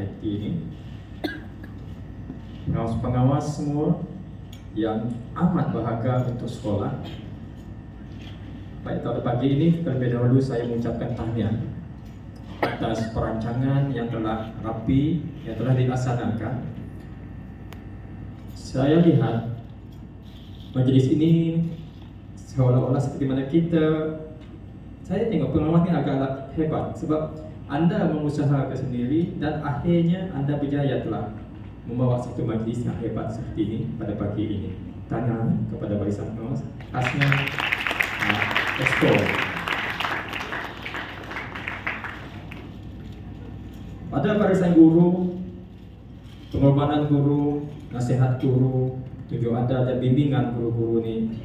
IT ini. Pengawas-pengawas semua yang amat berharga untuk sekolah. Baik pada pagi ini terlebih dahulu saya mengucapkan tahniah atas perancangan yang telah rapi yang telah dilaksanakan. Saya lihat majlis ini seolah-olah seperti mana kita saya tengok pengawas ni agak hebat sebab anda mengusahakan sendiri dan akhirnya anda berjaya telah membawa satu majlis yang hebat seperti ini pada pagi ini. Tanya kepada barisan pengawas khasnya uh, Expo. Pada barisan guru, pengorbanan guru, nasihat guru, tunjuk anda dan bimbingan guru-guru ini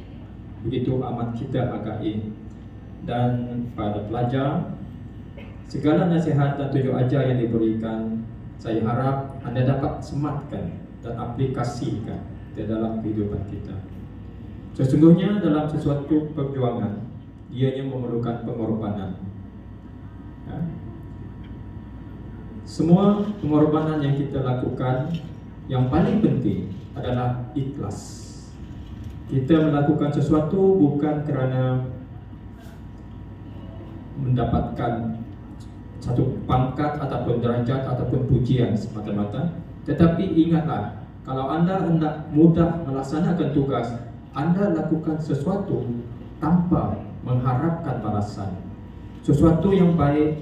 begitu amat kita hargai dan pada pelajar segala nasihat dan tunjuk ajar yang diberikan saya harap anda dapat sematkan dan aplikasikan di dalam kehidupan kita. Sesungguhnya dalam sesuatu perjuangan ianya memerlukan pengorbanan. Ya. semua pengorbanan yang kita lakukan yang paling penting adalah ikhlas. Kita melakukan sesuatu bukan kerana mendapatkan satu pangkat ataupun derajat ataupun pujian semata-mata. Tetapi ingatlah kalau anda hendak mudah melaksanakan tugas anda lakukan sesuatu tanpa mengharapkan balasan. Sesuatu yang baik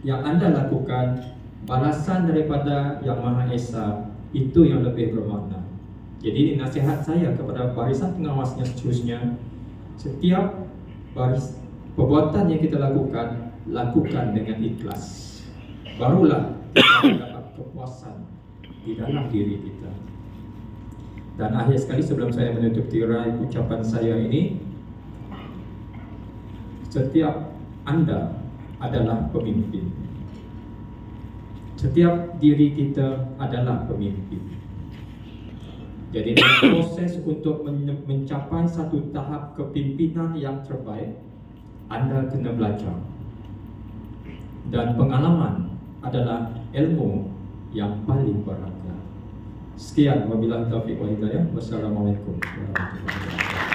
yang anda lakukan balasan daripada yang Maha Esa itu yang lebih bermakna. Jadi nasihat saya kepada barisan pengawasnya seterusnya setiap baris perbuatan yang kita lakukan lakukan dengan ikhlas. Barulah kita dapat kepuasan di dalam diri kita. Dan akhir sekali sebelum saya menutup tirai ucapan saya ini setiap anda adalah pemimpin. Setiap diri kita adalah pemimpin. Jadi proses untuk men- mencapai satu tahap kepimpinan yang terbaik anda kena belajar dan pengalaman adalah ilmu yang paling berharga. Sekian wabillahi taufiq wa hidayah. Wassalamualaikum warahmatullahi wabarakatuh.